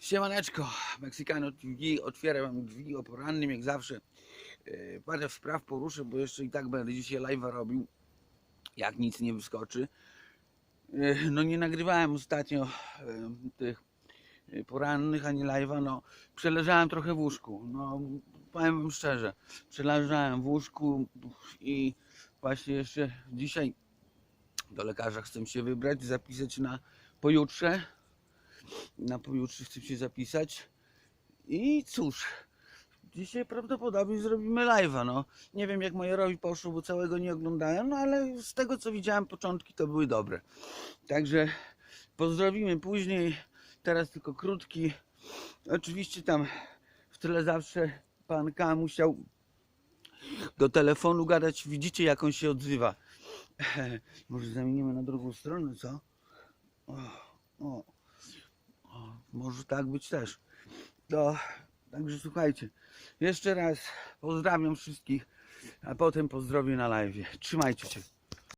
Siemaneczko, Mexicano TV, otwieram drzwi o porannym jak zawsze. E, Parę spraw poruszę, bo jeszcze i tak będę dzisiaj live'a robił, jak nic nie wyskoczy. E, No nie nagrywałem ostatnio e, tych porannych ani live'a, no przeleżałem trochę w łóżku, no powiem wam szczerze, przeleżałem w łóżku i właśnie jeszcze dzisiaj do lekarza chcę się wybrać, zapisać na pojutrze na pojutrze chcę się zapisać. I cóż, dzisiaj prawdopodobnie zrobimy live'a, no. Nie wiem jak Majorowi poszło, bo całego nie oglądałem, no ale z tego co widziałem początki to były dobre. Także pozdrowimy później, teraz tylko krótki. Oczywiście tam w tyle zawsze pan K musiał do telefonu gadać, widzicie jak on się odzywa. Może zamienimy na drugą stronę, co? O, o. Może tak być też. To, także słuchajcie, jeszcze raz pozdrawiam wszystkich, a potem pozdrowię na live. Trzymajcie się.